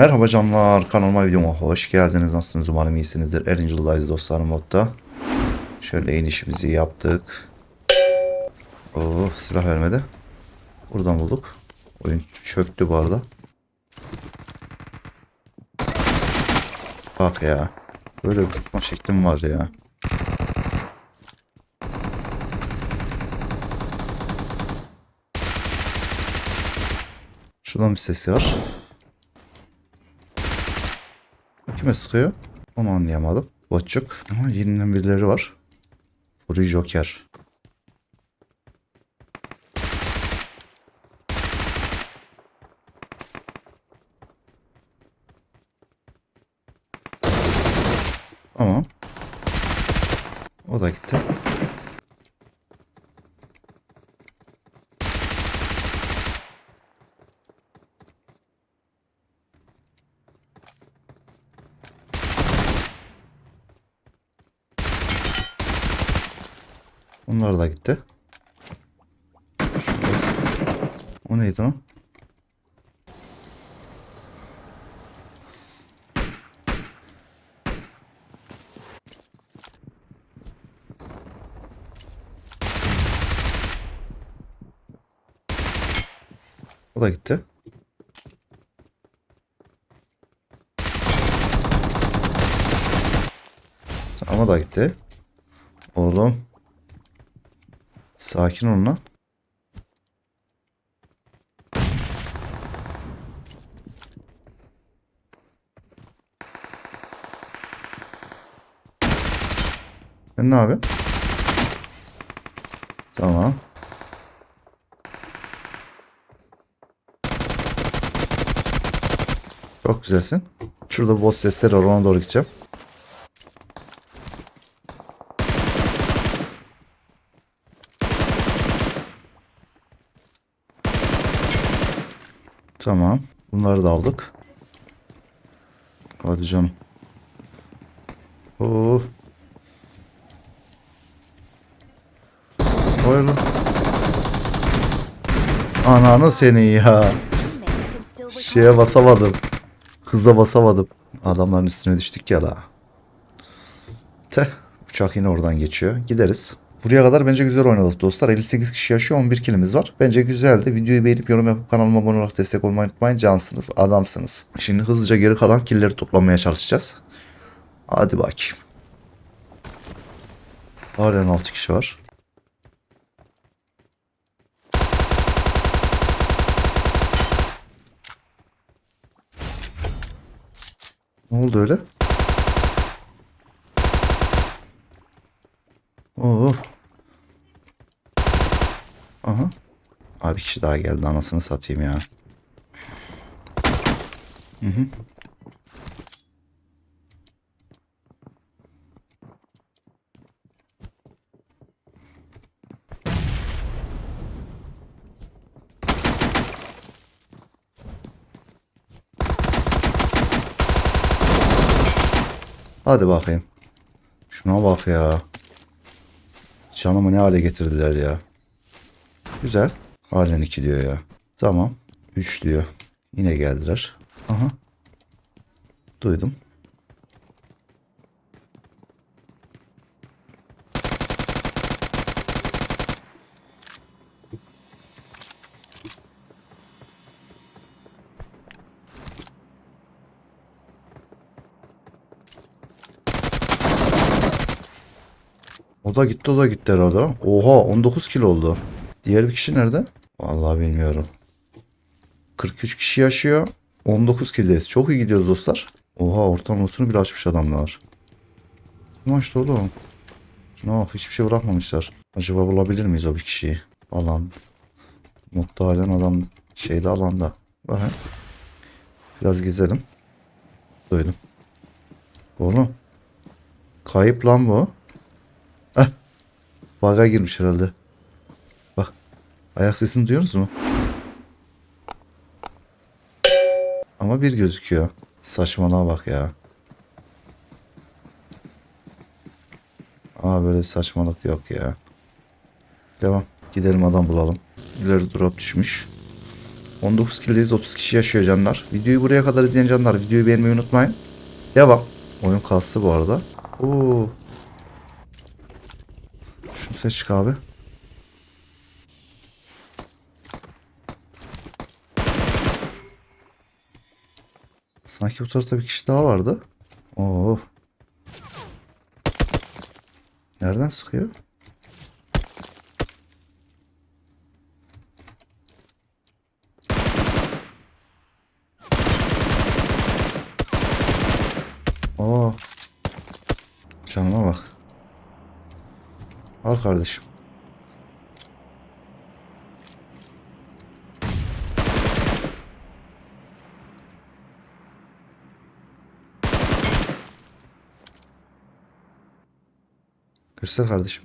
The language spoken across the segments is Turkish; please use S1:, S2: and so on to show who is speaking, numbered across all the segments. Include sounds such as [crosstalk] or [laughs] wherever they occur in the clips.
S1: Merhaba canlar kanalıma videoma hoş geldiniz. Nasılsınız umarım iyisinizdir. Erangel'dayız dostlarım modda. Şöyle inişimizi yaptık. Oh silah vermedi. Buradan bulduk. Oyun çöktü bu arada. Bak ya. Böyle bir tutma şeklim var ya. Şuradan bir ses var. Kime sıkıyor? Onu anlayamadım. Botçuk. Ama yeniden birileri var. Free Joker. Tamam. O da gitti. Onlar da gitti. O neydi lan? O da gitti. Ama da gitti. Oğlum. Sakin olun lan. Sen ne yapıyorsun? Tamam. Çok güzelsin. Şurada bot sesleri var ona doğru gideceğim. Tamam. Bunları da aldık. Hadi canım. Oo. Vay. Ananı seni ya. Şeye basamadım. Hıza basamadım. Adamların üstüne düştük ya la. Teh. Uçak yine oradan geçiyor. Gideriz. Buraya kadar bence güzel oynadık dostlar. 58 kişi yaşıyor 11 kilimiz var. Bence güzeldi. Videoyu beğenip yorum yapıp kanalıma abone olarak destek olmayı unutmayın. Cansınız, adamsınız. Şimdi hızlıca geri kalan killeri toplamaya çalışacağız. Hadi bakayım. Halen 6 kişi var. Ne oldu öyle? Oo. Aha. Abi kişi daha geldi anasını satayım ya. Hı hı. Hadi bakayım. Şuna bak ya. Canımı ne hale getirdiler ya. Güzel. Halen 2 diyor ya. Tamam. 3 diyor. Yine geldiler. Aha. Duydum. O da gitti o da gitti herhalde. Oha 19 kilo oldu. Diğer bir kişi nerede? Vallahi bilmiyorum. 43 kişi yaşıyor. 19 kildeyiz. Çok iyi gidiyoruz dostlar. Oha ortam notunu bile açmış adamlar. Maçta oğlum. Şuna bak hiçbir şey bırakmamışlar. Acaba bulabilir miyiz o bir kişiyi? Alan. Modda halen adam şeyde alanda. Bakın. Biraz gezelim. Duydum. Oğlum. Kayıp lan bu. Baga girmiş herhalde. Bak. Ayak sesini duyuyorsunuz mu? Ama bir gözüküyor. Saçmalığa bak ya. Aa böyle bir saçmalık yok ya. Devam. Gidelim adam bulalım. İleri drop düşmüş. 19 kildeyiz 30 kişi yaşıyor canlar. Videoyu buraya kadar izleyen canlar videoyu beğenmeyi unutmayın. Devam. Oyun kastı bu arada. Oo. Şunu seç abi. Sanki bu tarafta bir kişi daha vardı. Oo. Nereden sıkıyor? Oo. Canıma bak. Al kardeşim. Göster kardeşim.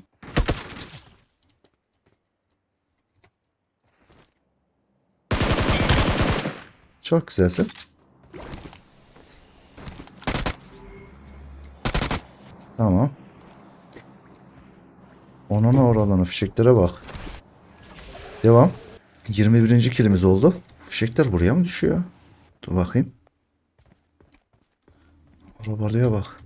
S1: Çok güzelsin. Tamam. Onun oralarına fişeklere bak. Devam. 21. kilimiz oldu. Fişekler buraya mı düşüyor? Dur bakayım. Arabalıya bak.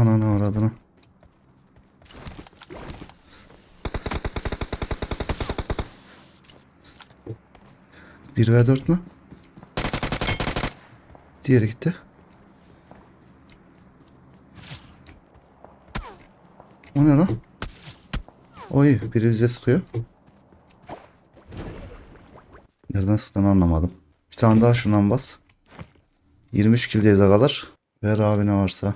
S1: Ananı avradını. Bir ve dört mü? Diğeri gitti. O ne lan? Oy biri bize sıkıyor. Nereden sıktığını anlamadım. Bir tane daha şundan bas. 23 kildeyiz kadar. Ver abi ne varsa.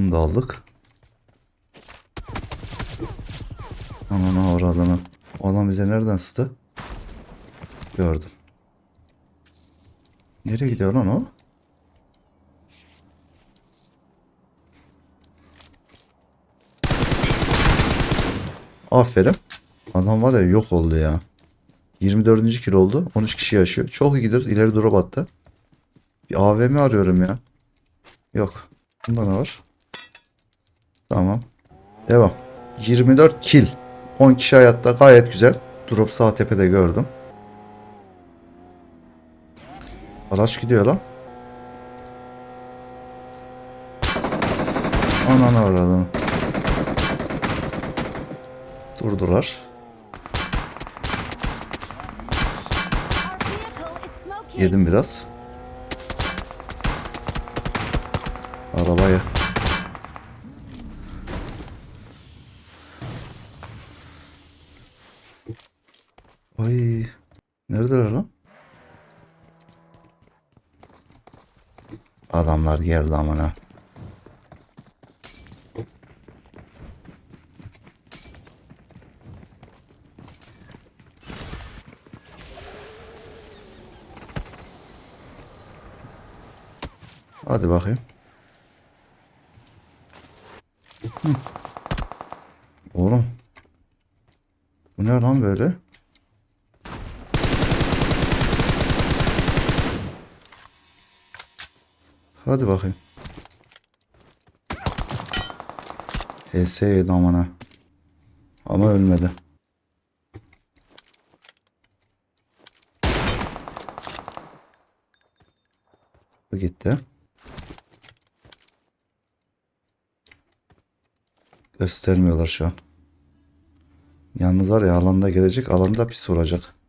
S1: Bunu da aldık. Ananı avradını. O adam bize nereden sıktı? Gördüm. Nereye gidiyor lan o? Aferin. Adam var ya yok oldu ya. 24. kilo oldu. 13 kişi yaşıyor. Çok iyi gidiyoruz. İleri drop attı. Bir AVM arıyorum ya. Yok. Bunda ne var? Tamam. Devam. 24 kill. 10 kişi hayatta gayet güzel. Drop sağ tepede gördüm. Araç gidiyor lan. Ananı avradını. Durdular. Yedim biraz. Arabaya. Neredeler lan? Adamlar geldi amına. Hadi bakayım. Hı. Oğlum. Bu ne lan böyle? Hadi bakayım. HS yedi. Ama ölmedi. Bu gitti. Göstermiyorlar şu an. Yalnız var ya alanda gelecek alanda pis vuracak.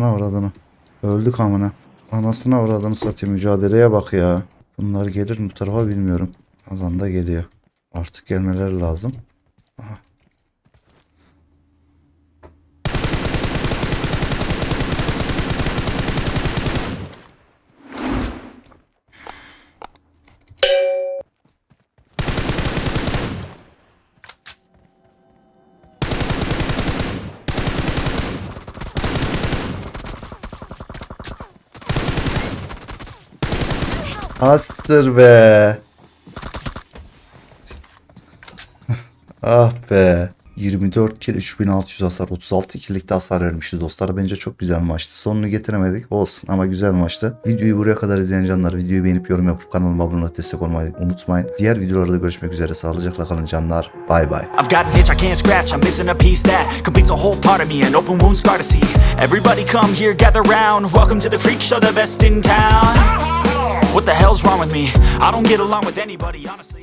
S1: Ananı avradını. Öldük amına. Anasını avradını satayım mücadeleye bak ya. Bunlar gelir mi bu tarafa bilmiyorum. Alanda geliyor. Artık gelmeleri lazım. Aha. Astır be. [laughs] ah be. 24 kill 3600 hasar 36 killikte hasar vermişiz dostlar. Bence çok güzel maçtı. Sonunu getiremedik olsun ama güzel maçtı. Videoyu buraya kadar izleyen canlar videoyu beğenip yorum yapıp kanalıma abone olup destek olmayı unutmayın. Diğer videolarda görüşmek üzere. Sağlıcakla kalın canlar. Bay bay.
S2: Everybody come here, gather round. Welcome to the freak show, the best in town. What the hell's wrong with me? I don't get along with anybody, honestly.